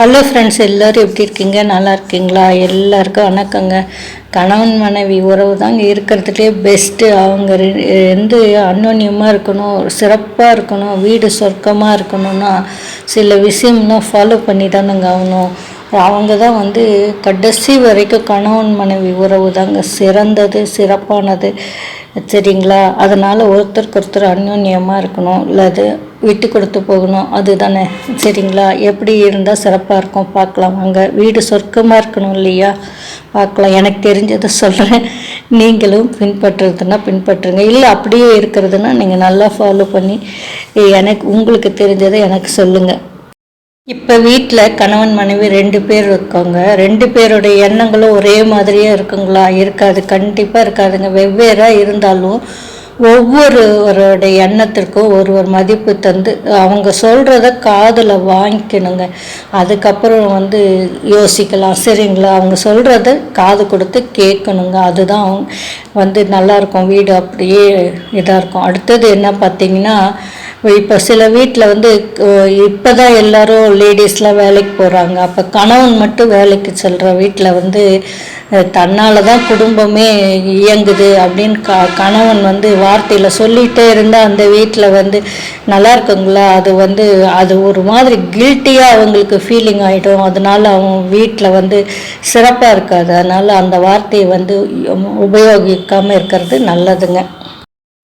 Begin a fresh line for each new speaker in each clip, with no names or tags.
hello friends எல்லோரும் எப்படி இருக்கீங்க நல்லா இருக்கீங்களா எல்லாருக்கும் வணக்கங்க கணவன் மனைவி உறவு தாங்க இருக்கிறதுலே பெஸ்ட்டு அவங்க எந்த அன்னோன்யமாக இருக்கணும் சிறப்பாக இருக்கணும் வீடு சொர்க்கமாக இருக்கணும்னா சில விஷயம்லாம் ஃபாலோ பண்ணி தானுங்க ஆகணும் அவங்க தான் வந்து கடைசி வரைக்கும் கணவன் மனைவி உறவு தாங்க சிறந்தது சிறப்பானது சரிங்களா அதனால் ஒருத்தருக்கு ஒருத்தர் அந்யோன்யமாக இருக்கணும் இல்லாது விட்டு கொடுத்து போகணும் அதுதானே சரிங்களா எப்படி இருந்தால் சிறப்பாக இருக்கும் பார்க்கலாம் வாங்க வீடு சொர்க்கமாக இருக்கணும் இல்லையா பார்க்கலாம் எனக்கு தெரிஞ்சதை சொல்கிறேன் நீங்களும் பின்பற்றுறதுன்னா பின்பற்றுங்க இல்லை அப்படியே இருக்கிறதுனா நீங்கள் நல்லா ஃபாலோ பண்ணி எனக்கு உங்களுக்கு தெரிஞ்சதை எனக்கு சொல்லுங்கள் இப்போ வீட்டில் கணவன் மனைவி ரெண்டு பேர் இருக்காங்க ரெண்டு பேருடைய எண்ணங்களும் ஒரே மாதிரியே இருக்குங்களா இருக்காது கண்டிப்பாக இருக்காதுங்க வெவ்வேறாக இருந்தாலும் ஒவ்வொருவருடைய எண்ணத்திற்கும் ஒரு ஒரு மதிப்பு தந்து அவங்க சொல்கிறத காதில் வாங்கிக்கணுங்க அதுக்கப்புறம் வந்து யோசிக்கலாம் சரிங்களா அவங்க சொல்கிறத காது கொடுத்து கேட்கணுங்க அதுதான் வந்து நல்லாயிருக்கும் வீடு அப்படியே இதாக இருக்கும் அடுத்தது என்ன பார்த்திங்கன்னா இப்போ சில வீட்டில் வந்து இப்போ தான் எல்லோரும் லேடிஸ்லாம் வேலைக்கு போகிறாங்க அப்போ கணவன் மட்டும் வேலைக்கு செல்கிற வீட்டில் வந்து தன்னால் தான் குடும்பமே இயங்குது அப்படின்னு க கணவன் வந்து வா வார்த்தையில் சொல்லிகிட்டே இருந்தால் அந்த வீட்டில் வந்து நல்லா இருக்குங்களா அது வந்து அது ஒரு மாதிரி கில்ட்டியாக அவங்களுக்கு ஃபீலிங் ஆகிடும் அதனால் அவங்க வீட்டில் வந்து சிறப்பாக இருக்காது அதனால் அந்த வார்த்தையை வந்து உபயோகிக்காமல் இருக்கிறது நல்லதுங்க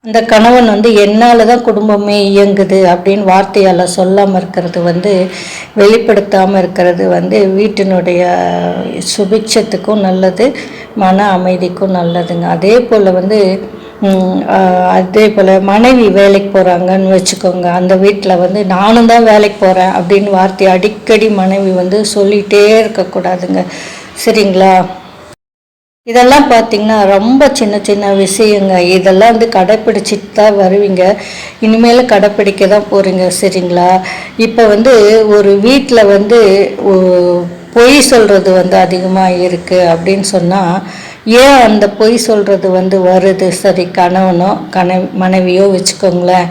இந்த கணவன் வந்து என்னால் தான் குடும்பமே இயங்குது அப்படின்னு வார்த்தையால் சொல்லாமல் இருக்கிறது வந்து வெளிப்படுத்தாமல் இருக்கிறது வந்து வீட்டினுடைய சுபிக்ஷத்துக்கும் நல்லது மன அமைதிக்கும் நல்லதுங்க அதே போல் வந்து அதே போல் மனைவி வேலைக்கு போகிறாங்கன்னு வச்சுக்கோங்க அந்த வீட்டில் வந்து நானும் தான் வேலைக்கு போகிறேன் அப்படின்னு வார்த்தை அடிக்கடி மனைவி வந்து சொல்லிகிட்டே இருக்கக்கூடாதுங்க சரிங்களா இதெல்லாம் பார்த்திங்கன்னா ரொம்ப சின்ன சின்ன விஷயங்க இதெல்லாம் வந்து கடைப்பிடிச்சிட்டு தான் வருவீங்க இனிமேல் கடைப்பிடிக்க தான் போகிறீங்க சரிங்களா இப்போ வந்து ஒரு வீட்டில் வந்து பொய் சொல்கிறது வந்து அதிகமாக இருக்குது அப்படின்னு சொன்னால் ஏன் அந்த பொய் சொல்கிறது வந்து வருது சரி கணவனோ கண மனைவியோ வச்சுக்கோங்களேன்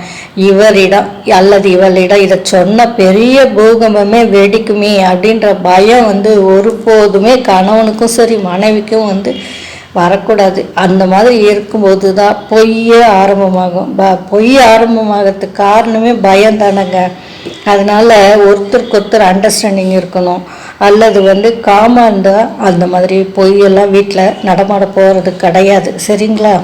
இவரிடம் அல்லது இவளிடம் இதை சொன்ன பெரிய பூகம்பமே வெடிக்குமே அப்படின்ற பயம் வந்து ஒருபோதுமே கணவனுக்கும் சரி மனைவிக்கும் வந்து வரக்கூடாது அந்த மாதிரி இருக்கும்போது தான் பொய்யே ஆரம்பமாகும் ப பொய் ஆரம்பமாகிறதுக்கு காரணமே பயம் தானேங்க அதனால் ஒருத்தருக்கொருத்தர் அண்டர்ஸ்டாண்டிங் இருக்கணும் அல்லது வந்து காமாக இருந்தால் அந்த மாதிரி பொய்யெல்லாம் வீட்டில் நடமாட போகிறது கிடையாது சரிங்களா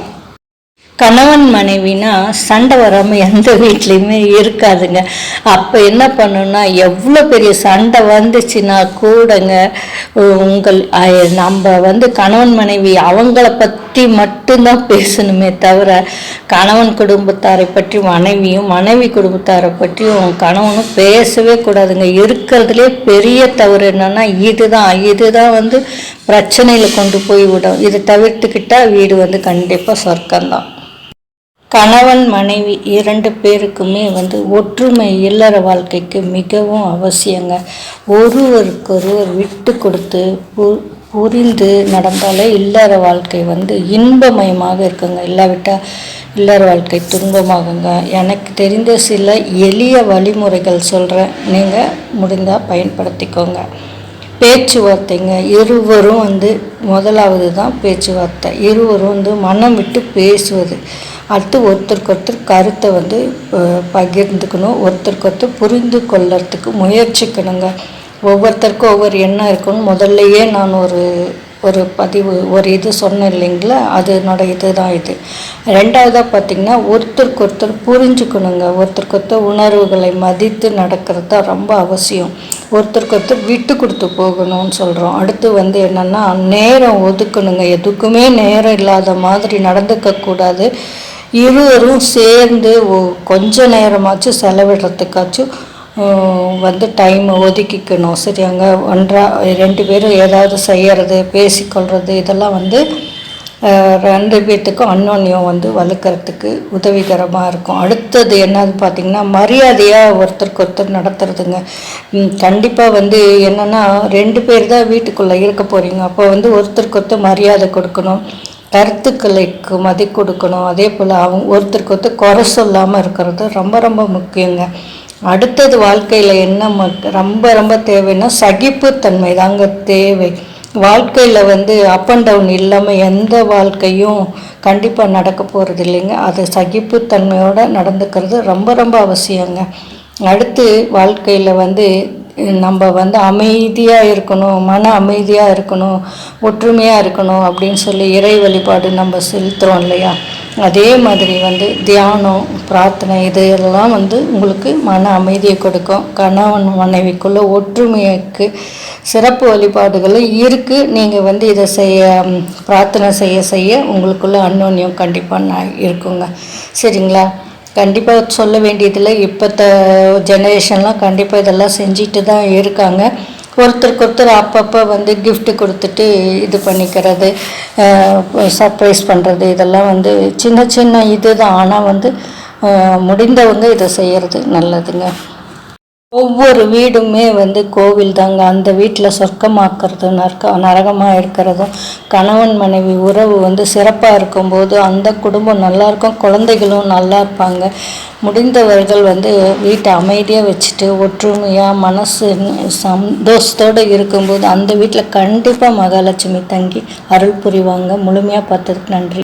கணவன் மனைவினா சண்டை வராமல் எந்த வீட்லேயுமே இருக்காதுங்க அப்போ என்ன பண்ணுன்னா எவ்வளோ பெரிய சண்டை வந்துச்சுன்னா கூடங்க உங்கள் நம்ம வந்து கணவன் மனைவி அவங்கள பற்றி பற்றி மட்டும்தான் பேசணுமே தவிர கணவன் குடும்பத்தாரை பற்றி மனைவியும் மனைவி குடும்பத்தாரை பற்றி உன் கணவனும் பேசவே கூடாதுங்க இருக்கிறதுலே பெரிய தவறு என்னென்னா இதுதான் இதுதான் வந்து பிரச்சனையில் கொண்டு போய் விடும் இதை தவிர்த்துக்கிட்டால் வீடு வந்து கண்டிப்பாக சொர்க்கம்தான் கணவன் மனைவி இரண்டு பேருக்குமே வந்து ஒற்றுமை இல்லற வாழ்க்கைக்கு மிகவும் அவசியங்க ஒருவருக்கொருவர் விட்டு கொடுத்து புரிந்து நடந்தாலே இல்லற வாழ்க்கை வந்து இன்பமயமாக இருக்குங்க இல்லாவிட்டால் இல்லற வாழ்க்கை துன்பமாகுங்க எனக்கு தெரிந்த சில எளிய வழிமுறைகள் சொல்கிறேன் நீங்கள் முடிந்தால் பயன்படுத்திக்கோங்க பேச்சுவார்த்தைங்க இருவரும் வந்து முதலாவது தான் பேச்சுவார்த்தை இருவரும் வந்து மனம் விட்டு பேசுவது அடுத்து ஒருத்தருக்கு ஒருத்தர் கருத்தை வந்து பகிர்ந்துக்கணும் ஒருத்தருக்கு ஒருத்தர் புரிந்து கொள்ளறதுக்கு முயற்சிக்கணுங்க ஒவ்வொருத்தருக்கும் ஒவ்வொரு எண்ணம் இருக்குன்னு முதல்லையே நான் ஒரு ஒரு பதிவு ஒரு இது சொன்னேன் இல்லைங்களா அதனோட இது தான் இது ரெண்டாவதாக பார்த்திங்கன்னா ஒருத்தருக்கு ஒருத்தர் புரிஞ்சுக்கணுங்க ஒருத்தருக்கு ஒருத்தர் உணர்வுகளை மதித்து நடக்கிறது தான் ரொம்ப அவசியம் ஒருத்தருக்கு ஒருத்தர் விட்டு கொடுத்து போகணும்னு சொல்கிறோம் அடுத்து வந்து என்னென்னா நேரம் ஒதுக்கணுங்க எதுக்குமே நேரம் இல்லாத மாதிரி நடந்துக்கக்கூடாது இருவரும் சேர்ந்து கொஞ்சம் நேரமாச்சும் செலவிடுறதுக்காச்சும் வந்து டைம் ஒதுக்கிக்கணும் சரியாங்க ஒன்றா ரெண்டு பேரும் ஏதாவது செய்கிறது பேசிக்கொள்கிறது இதெல்லாம் வந்து ரெண்டு பேர்த்துக்கும் அன்னோன்யம் வந்து வளர்க்குறதுக்கு உதவிகரமாக இருக்கும் அடுத்தது என்னது பார்த்திங்கன்னா மரியாதையாக ஒருத்தருக்கு ஒருத்தர் நடத்துறதுங்க கண்டிப்பாக வந்து என்னென்னா ரெண்டு பேர் தான் வீட்டுக்குள்ளே இருக்க போகிறீங்க அப்போ வந்து ஒருத்தருக்கு ஒருத்தர் மரியாதை கொடுக்கணும் கருத்துக்களுக்கு மதி கொடுக்கணும் அதே போல் அவங்க ஒருத்தருக்கு ஒருத்தர் குறை சொல்லாமல் இருக்கிறது ரொம்ப ரொம்ப முக்கியங்க அடுத்தது வாழ்க்கையில் என்ன ரொம்ப ரொம்ப தேவைன்னா சகிப்புத்தன்மை தாங்க தேவை வாழ்க்கையில் வந்து அப் அண்ட் டவுன் இல்லாமல் எந்த வாழ்க்கையும் கண்டிப்பாக நடக்க போகிறது இல்லைங்க அது சகிப்புத்தன்மையோடு நடந்துக்கிறது ரொம்ப ரொம்ப அவசியங்க அடுத்து வாழ்க்கையில் வந்து நம்ம வந்து அமைதியாக இருக்கணும் மன அமைதியாக இருக்கணும் ஒற்றுமையாக இருக்கணும் அப்படின்னு சொல்லி இறை வழிபாடு நம்ம செலுத்துகிறோம் இல்லையா அதே மாதிரி வந்து தியானம் பிரார்த்தனை இது எல்லாம் வந்து உங்களுக்கு மன அமைதியை கொடுக்கும் கணவன் மனைவிக்குள்ள ஒற்றுமைக்கு சிறப்பு வழிபாடுகளும் இருக்குது நீங்கள் வந்து இதை செய்ய பிரார்த்தனை செய்ய செய்ய உங்களுக்குள்ள அன்னோன்யம் கண்டிப்பாக நான் இருக்குங்க சரிங்களா கண்டிப்பாக சொல்ல வேண்டியதில் இப்போத்த ஜெனரேஷன்லாம் கண்டிப்பாக இதெல்லாம் செஞ்சிட்டு தான் இருக்காங்க ஒருத்தருக்கு ஒருத்தர் அப்பப்போ வந்து கிஃப்ட் கொடுத்துட்டு இது பண்ணிக்கிறது சர்ப்ரைஸ் பண்ணுறது இதெல்லாம் வந்து சின்ன சின்ன இது தான் ஆனால் வந்து முடிந்தவங்க இதை செய்கிறது நல்லதுங்க ஒவ்வொரு வீடுமே வந்து கோவில் தாங்க அந்த வீட்டில் சொர்க்கமாக்கிறதும் நற்க நரகமாக இருக்கிறதும் கணவன் மனைவி உறவு வந்து சிறப்பாக இருக்கும்போது அந்த குடும்பம் நல்லாயிருக்கும் குழந்தைகளும் நல்லா இருப்பாங்க முடிந்தவர்கள் வந்து வீட்டை அமைதியாக வச்சுட்டு ஒற்றுமையாக மனசு சந்தோஷத்தோடு இருக்கும்போது அந்த வீட்டில் கண்டிப்பாக மகாலட்சுமி தங்கி அருள் புரிவாங்க முழுமையாக பார்த்ததுக்கு நன்றி